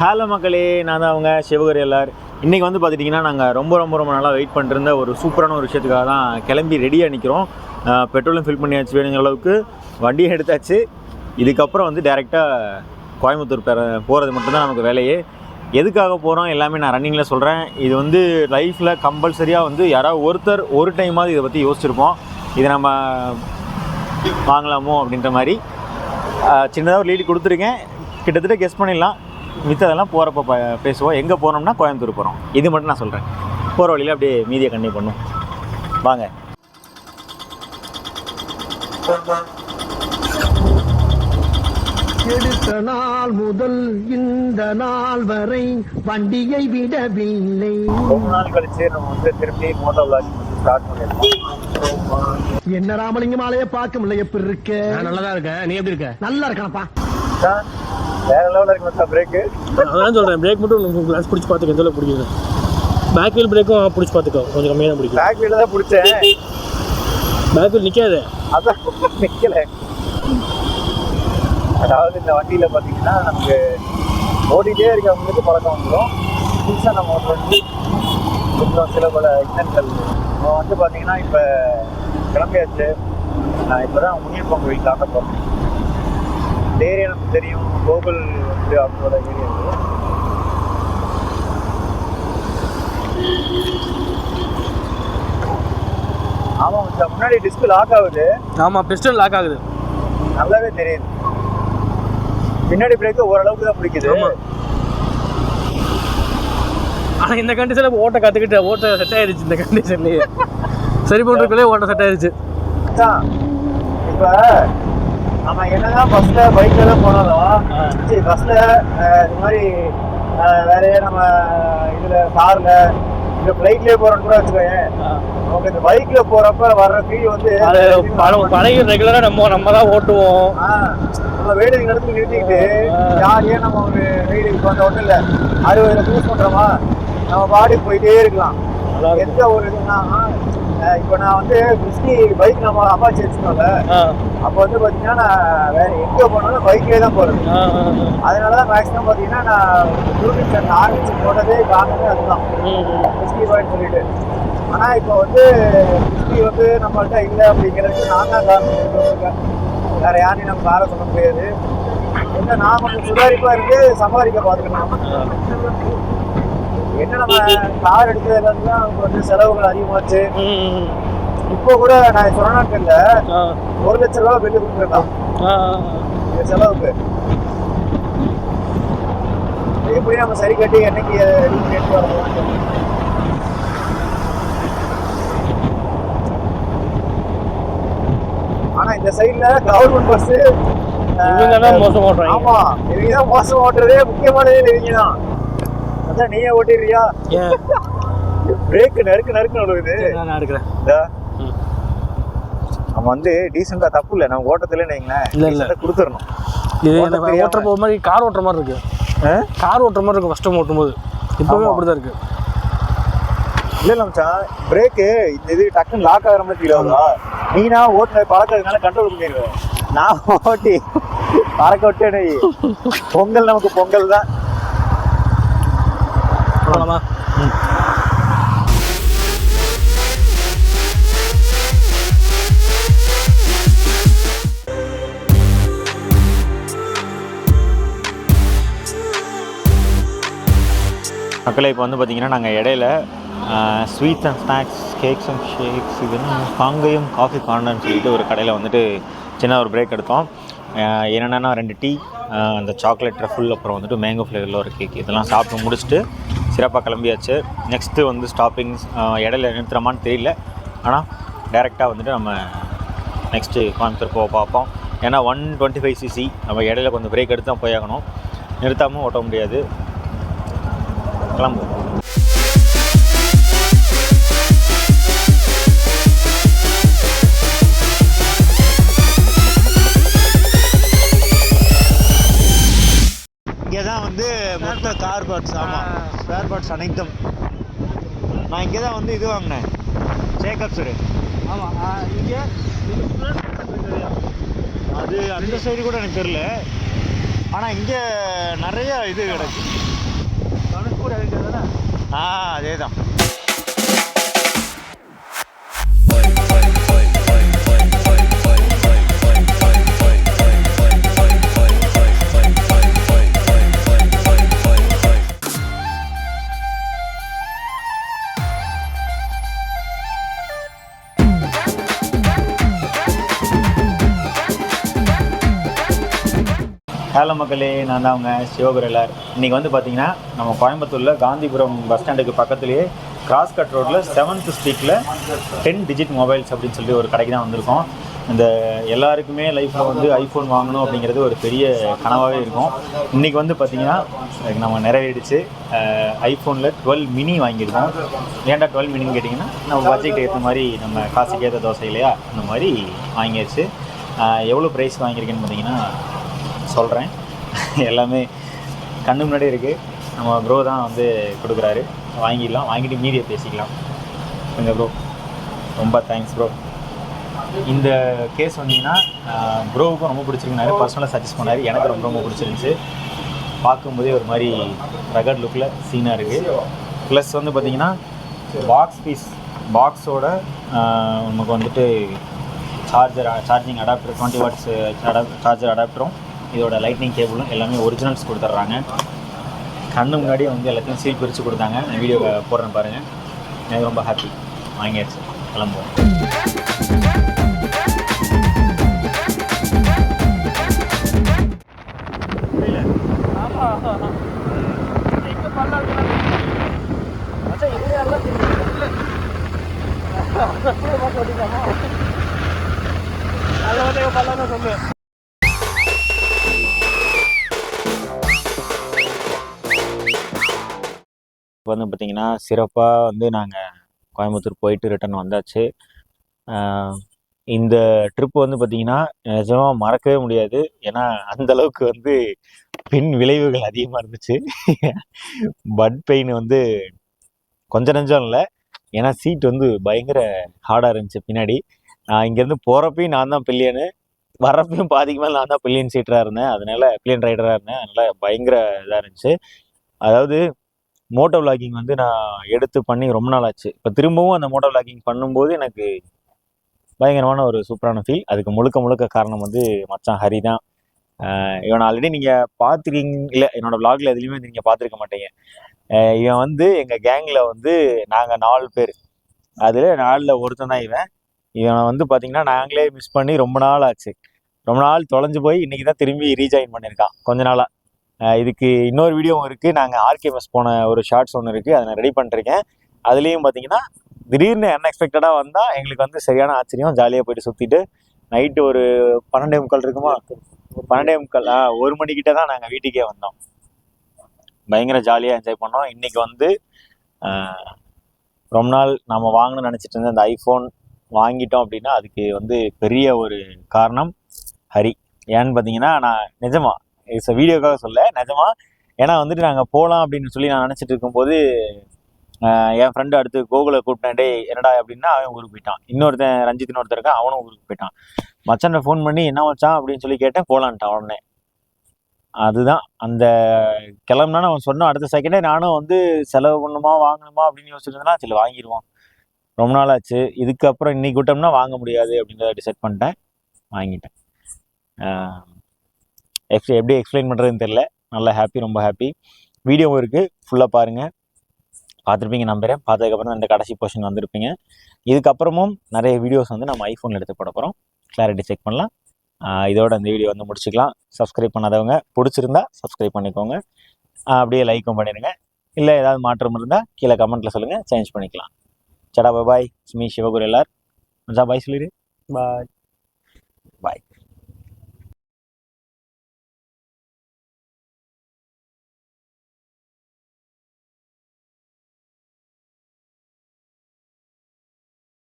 Hello மக்களே நான் தான் அவங்க சிவகரி எல்லார். இன்றைக்கி வந்து பார்த்துட்டிங்கன்னா நாங்கள் ரொம்ப ரொம்ப ரொம்ப நல்லா வெயிட் பண்ணிருந்த ஒரு சூப்பரான ஒரு விஷயத்துக்காக தான் கிளம்பி ரெடியாக நிற்கிறோம் பெட்ரோலும் ஃபில் பண்ணியாச்சு வேணுங்கிற அளவுக்கு. வண்டியும் எடுத்தாச்சு. இதுக்கப்புறம் வந்து டேரெக்டாக கோயம்புத்தூர் பெற போகிறது மட்டும்தான் நமக்கு வேலையே. எதுக்காக போகிறோம் எல்லாமே நான் ரன்னிங்கில் சொல்கிறேன் இது வந்து லைஃப்பில் கம்பல்சரியாக வந்து யாராவது ஒருத்தர் ஒரு டைமாவது இதை பற்றி யோசிச்சிருப்போம். இதை நம்ம வாங்கலாமோ அப்படின்ற மாதிரி. சின்னதாக ஒரு லீடு கொடுத்துருக்கேன். கிட்டத்தட்ட கெஸ் பண்ணிடலாம். மித்ததெல்லாம் போகிறப்ப ப பேசுவோம். எங்கே போனோம்னா கோயம்புத்தூர் போகிறோம் இது மட்டும் நான் சொல்கிறேன் போகிற வழியில் அப்படியே மீதியை கண்டினியூ பண்ணும். வாங்க. எடுத்த நாள் முதல் இந்த நாள் வரை வண்டியை விடவில்லை. ரொம்ப நாள் கழிச்சு நம்ம வந்து திரும்பி மோட்டோ விளாக் ஸ்டார்ட் பண்ணியிருக்கோம். என்ன ராமலிங்கம் ஆலைய பார்க்க முடியல எப்படி இருக்க? நான் நல்லா தான் இருக்கேன். நீ எப்படி இருக்க? நல்லா இருக்கணப்பா சார், வேற லெவலில் இருக்கு பிரேக்கு அதான் சொல்றேன் பிரேக் மட்டும் உனக்கு கிளாஸ் பிடிச்சி பார்த்துக்க எந்த அளவுக்கு பிடிக்குது பேக் வீல் பிரேக்கும் பிடிச்சி பார்த்துக்கோ கொஞ்சம் கம்மியாக தான் பிடிக்கும். பேக் வீல தான் பிடிச்சேன். பேக் வீல் நிற்காது அதான் நிற்கல அதாவது இந்த வண்டியில் பார்த்தீங்கன்னா நமக்கு ஓடிட்டே இருக்கவங்களுக்கு பழக்கம் வந்துடும் புதுசாக நம்ம ஒரு வண்டி கொஞ்சம் சில பல இன்னல்கள் நம்ம வந்து பார்த்தீங்கன்னா இப்போ கிளம்பியாச்சு. நான் இப்போ தான் முனியப்பம் கோயில் தாண்ட போகிறேன் இந்த ஏரியா நமக்கு தெரியும். கோகுல் வந்து அவங்களோட ஏரியா ஆமாம் கொஞ்சம் முன்னாடி டிஸ்க் லாக் ஆகுது. ஆமாம் பிஸ்டன் லாக் ஆகுது. நல்லாவே தெரியுது. பின்னாடி பிரேக் ஓரளவுக்கு தான் பிடிக்குது. ஆமா. ஆனால் இந்த கண்டிஷனில் ஓட்ட கற்றுக்கிட்ட ஓட்ட செட் ஆயிருச்சு இந்த கண்டிஷன்லேயே சரி பண்ணுறதுக்குள்ளே ஓட்ட செட் ஆயிருச்சு. அதான். இப்ப நம்ம என்னதான் பஸ்ல பைக்ல தான் போனாலும் சரி பஸ்ல இது மாதிரி வேற நம்ம இதுல கார்ல இந்த ஃபிளைட்லயே போறோம்னு கூட வச்சுக்கோங்க நமக்கு இந்த பைக்ல போறப்ப வர்ற ஃபீல் வந்து அது பழ- பழகி ரெகுலராக நம்ம நம்ம தான் ஓட்டுவோம். நம்ம வேடு இடத்துல நிறுத்திக்கிட்டு யார் ஏன் நம்ம ஒரு வீடு இப்போ அந்த ஒன்றும் இல்லை அறுபதுல யூஸ் பண்றோமா நம்ம பாடி போயிட்டே இருக்கலாம். எந்த ஒரு இதுனா இப்போ நான் வந்து பிஸ்கி பைக் நம்ம அப்பாச்சி வச்சுக்கோங்க ஆ. அப்போ வந்து பார்த்தீங்கன்னா நான் வேற எங்கே போனாலும் பைக்லேயே தான் போகிறது. அதனால தான் மேக்ஸிமம் பார்த்தீங்கன்னா நான் யூடியூப் சேனல் ஆரம்பிச்சு போனதே காரணமே அதுதான். பிஸ்கி பாயின்னு சொல்லிட்டு. ஆனால் இப்போ வந்து பிஸ்கி வந்து நம்மள்ட்ட இல்லை அப்படிங்கிறதுக்கு நான் தான் காரணம் வேற யாரையும் நம்ம காரணம் சொல்ல முடியாது. என்ன நான் கொஞ்சம் சுதாரிப்பாக இருந்து சம்பாதிக்க பார்த்துக்கணும் என்ன நம்ம கார் எடுத்ததுல இருந்து வந்து செலவுகள் அதிகமாச்சு. இப்போ கூட நான் தெரியல ஆ. ஒரு லட்ச ரூபா பில்லு கொடுத்துருக்கான். ஆ இந்த செலவுக்கு. எப்படி நம்ம சரி கட்டி என்னைக்கு வரணும் ஆனா இந்த சைடுல கவர்மெண்ட் பஸ் இவங்க தான் மோசம் ஓட்டுறாங்க. ஆமா இவங்க தான் மோசம் ஓட்டுறதே முக்கியமானதே இவங்க தான் அதான் நீயே ஓட்டிடுறியா? பிரேக் நறுக்கு நறுக்கு விழுகுது நான் எடுக்கிறேன். நம்ம வந்து டீசெண்டா தப்பு இல்லை. நம்ம ஓட்டத்துல வைங்களேன். இல்ல, இல்ல. கொடுத்துடணும் இது. ஓட்டுற போகிற மாதிரி கார் ஓட்டுற மாதிரி இருக்கு? கார் ஓட்டுற மாதிரி இருக்கும் ஃபஸ்ட் டைம் ஓட்டும்போது. இப்போவே. அப்படிதான் இருக்கு. இல்ல இல்ல மச்சான். பிரேக்கு இந்த இது டக்குன்னு லாக் ஆகிற மாதிரி ஃபீல் ஆகுதா? நீனா ஓட்டுன பறக்கிறதுனால கண்ட்ரோல் பண்ணிடுவேன் நான் ஓட்டி பறக்க விட்டேனே. பொங்கல் நமக்கு பொங்கல் தான். போகலாமா மக்களை இப்போ வந்து பார்த்தீங்கன்னா நாங்கள் இடையில sweets and snacks cakes and shakes இதுன்னு பாங்கையும் காஃபி கார்னர்னு சொல்லிட்டு ஒரு கடையில் வந்துட்டு சின்ன ஒரு பிரேக் எடுத்தோம். என்னென்னா ரெண்டு டீ அந்த சாக்லேட் ட்ரஃபுல் அப்புறம் வந்துட்டு மேங்கோ ஃப்ளேவரில் ஒரு கேக் இதெல்லாம் சாப்பிட்டு முடிச்சுட்டு சிறப்பாக கிளம்பியாச்சு. நெக்ஸ்ட்டு வந்து ஸ்டாப்பிங்ஸ் இடையில நிறுத்துறோமான்னு தெரியல. ஆனால் டைரெக்டாக வந்துட்டு நம்ம நெக்ஸ்ட்டு கோயம்புத்தூர் போக பார்ப்போம். ஏன்னா ஒன் டுவெண்ட்டி ஃபைவ் சிசி நம்ம இடையில கொஞ்சம் பிரேக் எடுத்து தான் போயாகணும். நிறுத்தாமல் ஓட்ட முடியாது. கிளம்புவோம். இங்கே தான் வந்து மொத்த கார் பார்ட்ஸ் ஆமாம் ஸ்பேர் பார்ட்ஸ் அனைத்தும். நான் இங்கே தான் வந்து இது வாங்கினேன். சேக்கப்ஸ் ஆமாம் இங்கே அது அந்த சைடு கூட எனக்கு தெரியல. ஆனால் இங்கே நிறைய இது கிடக்கு. கூட இருக்கிறது ஆ அதே தான் ஹலோ மக்களே நான் தான் அவங்க சிவகுரலார் இன்றைக்கி வந்து பார்த்திங்கன்னா நம்ம கோயம்புத்தூரில் காந்திபுரம் பஸ் ஸ்டாண்டுக்கு பக்கத்துலேயே கிராஸ் கட் ரோட்டில் செவன்த் ஸ்ட்ரீட்டில் டென் டிஜிட் மொபைல்ஸ் அப்படின்னு சொல்லி ஒரு கடைக்கு தான் வந்திருக்கோம். இந்த எல்லாருக்குமே லைஃப்பில் வந்து ஐஃபோன் வாங்கணும் அப்படிங்கிறது ஒரு பெரிய கனவாகவே இருக்கும். இன்றைக்கி வந்து பார்த்திங்கன்னா நம்ம நிறைவேறிடுச்சு. ஐஃபோனில் டுவெல் மினி வாங்கியிருக்கோம். ஏன்டா டுவெல் மினின்னு கேட்டிங்கன்னா நம்ம பட்ஜெட் ஏற்ற மாதிரி நம்ம காசுக்கு ஏற்ற தோசை இல்லையா? அந்த மாதிரி வாங்கியாச்சு. எவ்வளோ ப்ரைஸ் வாங்கியிருக்கேன்னு பார்த்தீங்கன்னா சொல்கிறேன் எல்லாமே கண்ணு முன்னாடி இருக்குது நம்ம ப்ரோ தான் வந்து கொடுக்குறாரு. வாங்கிடலாம். வாங்கிட்டு மீதியை பேசிக்கலாம். கொஞ்சம் ப்ரோ ரொம்ப தேங்க்ஸ் ப்ரோ இந்த கேஸ் வந்தீங்கன்னா ப்ரோவுக்கும் ரொம்ப பிடிச்சிருக்குனாரு. பர்சனலாக சஜஸ்ட் பண்ணார். எனக்கு ரொம்ப ரொம்ப பிடிச்சிருந்துச்சு. பார்க்கும்போதே ஒரு மாதிரி ரகட் லுக்கில் சீனாக இருக்குது ப்ளஸ் வந்து பார்த்தீங்கன்னா பாக்ஸ் பீஸ் பாக்ஸோட நமக்கு வந்துட்டு charger charging adapter twenty watts charger அடாப்டரும் இதோட லைட்னிங் கேபிளும் எல்லாமே ஒரிஜினல்ஸ் கொடுத்துட்றாங்க. கண்ணு முன்னாடி வந்து எல்லாத்தையும் சீல் பிரித்து கொடுத்தாங்க. நான் வீடியோ போடுறேன் பாருங்கள் எனக்கு ரொம்ப ஹாப்பி வாங்கியாச்சு. கிளம்புவோம். எங்க பள்ளம் வந்து இப்போ வந்து பார்த்திங்கன்னா சிறப்பாக வந்து நாங்கள் கோயம்புத்தூர் போயிட்டு ரிட்டர்ன் வந்தாச்சு. இந்த ட்ரிப் வந்து பார்த்திங்கன்னா நிஜமாக மறக்கவே முடியாது. ஏன்னா அந்தளவுக்கு வந்து பின் விளைவுகள் அதிகமாக இருந்துச்சு. பட் பெயின் வந்து கொஞ்சம் நெஞ்சம் இல்லை. ஏன்னா சீட் வந்து பயங்கர ஹார்டாக இருந்துச்சு பின்னாடி. நான் இங்கேருந்து போகிறப்பையும் நான் தான் பில்லியனு வரப்பையும் பாதிக்கு மேலே நான் தான் பில்லியன் சீட்டராக இருந்தேன். அதனால பில்லியன் ரைடராக இருந்தேன். அதனால் பயங்கர இதாக இருந்துச்சு. அதாவது மோட்டோ vlogging வந்து நான் எடுத்து பண்ணி ரொம்ப நாள் ஆச்சு இப்போ திரும்பவும் அந்த மோட்டோ vlogging பண்ணும்போது எனக்கு பயங்கரமான ஒரு சூப்பரான ஃபீல் அதுக்கு முழுக்க முழுக்க காரணம் வந்து மச்சான் ஹரி தான். இவன் ஆல்ரெடி நீங்கள் பார்த்துருக்கீங்க இல்லை என்னோட விளாகில் எதுலேயுமே நீங்கள் பார்த்துருக்க மாட்டீங்க. இவன் வந்து எங்கள் கேங்கில் வந்து நாங்கள் நாலு பேர். அதில் நாலில் ஒருத்தன் தான் இவன். இவனை வந்து பார்த்தீங்கன்னா நாங்களே மிஸ் பண்ணி ரொம்ப நாள் ஆச்சு ரொம்ப நாள் தொலைஞ்சு போய் இன்றைக்கி தான் திரும்பி ரீஜாயின் பண்ணியிருக்கான். கொஞ்ச நாளாக இதுக்கு இன்னொரு வீடியோவும் இருக்குது நாங்கள் ஆர்கேஎம்எஸ் போன ஒரு ஷார்ட்ஸ் ஒன்று இருக்குது அதை நான் ரெடி பண்ணிருக்கேன். அதுலேயும் பார்த்தீங்கன்னா திடீர்னு அன்எக்ஸ்பெக்டடாக வந்தால் எங்களுக்கு வந்து சரியான ஆச்சரியம். ஜாலியாக போயிட்டு சுற்றிட்டு நைட்டு ஒரு பன்னெண்டே முக்கால் இருக்குமா? பன்னெண்டே முக்கால் ஆ ஒரு மணிக்கிட்ட தான் நாங்கள் வீட்டுக்கே வந்தோம். பயங்கர ஜாலியாக என்ஜாய் பண்ணோம். இன்றைக்கி வந்து ரொம்ப நாள் நம்ம வாங்கணும்னு நினச்சிட்டு இருந்த அந்த ஐஃபோன் வாங்கிட்டோம் அப்படின்னா அதுக்கு வந்து பெரிய ஒரு காரணம் ஹரி. ஏன்னு பார்த்தீங்கன்னா நான் நிஜமாக இட்ஸ் வீடியோக்காக சொல்ல நிஜமா? ஏன்னா வந்துட்டு நாங்கள் போகலாம் அப்படின்னு சொல்லி நான் நினச்சிட்டு இருக்கும்போது என் ஃப்ரெண்டு அடுத்து கோகுலை கூப்பிட்டேன் என்னடா அப்படின்னா அவன் ஊருக்கு போயிட்டான். இன்னொருத்தன் ரஞ்சித்னு ஒருத்தர் இருக்கான் அவனும் ஊருக்கு போயிட்டான். மச்சான ஃபோன் பண்ணி என்ன வச்சான் அப்படின்னு சொல்லி கேட்டேன் போகலான்ட்டான் உடனே. அதுதான். அந்த கிளம்புனா அவன் சொன்னான். அடுத்த செகண்டே நானும் வந்து செலவு பண்ணுமா வாங்கணுமா? அப்படின்னு யோசிச்சிருந்தேன்னா சரி வாங்கிடுவோம் ரொம்ப நாள் ஆச்சு. இதுக்கப்புறம் இன்னைக்கு விட்டோம்னா வாங்க முடியாது அப்படின்றத டிசைட் பண்ணிட்டேன். வாங்கிட்டேன். எக்ஸ் எப்படி எக்ஸ்பிளைன் பண்ணுறதுன்னு தெரில நல்லா ஹாப்பி ரொம்ப ஹாப்பி வீடியோவும் இருக்குது ஃபுல்லாக பாருங்கள் பார்த்துருப்பீங்க நம்புறேன். பார்த்ததுக்கப்புறம் இந்த கடைசி போர்ஷன் வந்திருப்பீங்க. இதுக்கப்புறமும் நிறைய வீடியோஸ் வந்து நம்ம ஐஃபோனில் எடுத்து போட போகிறோம் கிளாரிட்டி செக் பண்ணலாம். இதோட இந்த வீடியோ வந்து முடிச்சுக்கலாம். சப்ஸ்கிரைப் பண்ணாதவங்க பிடிச்சிருந்தா சப்ஸ்கிரைப் பண்ணிக்கோங்க. அப்படியே லைக்கும் பண்ணிடுங்க. இல்லை ஏதாவது மாற்றம் இருந்தால் கீழே கமெண்ட்டில் சொல்லுங்கள் சேஞ்ச் பண்ணிக்கலாம். சடா பாய் ஸ்மி சிவகுரு எல்லார். பாய் சொல்லிடு. பாய் பாய்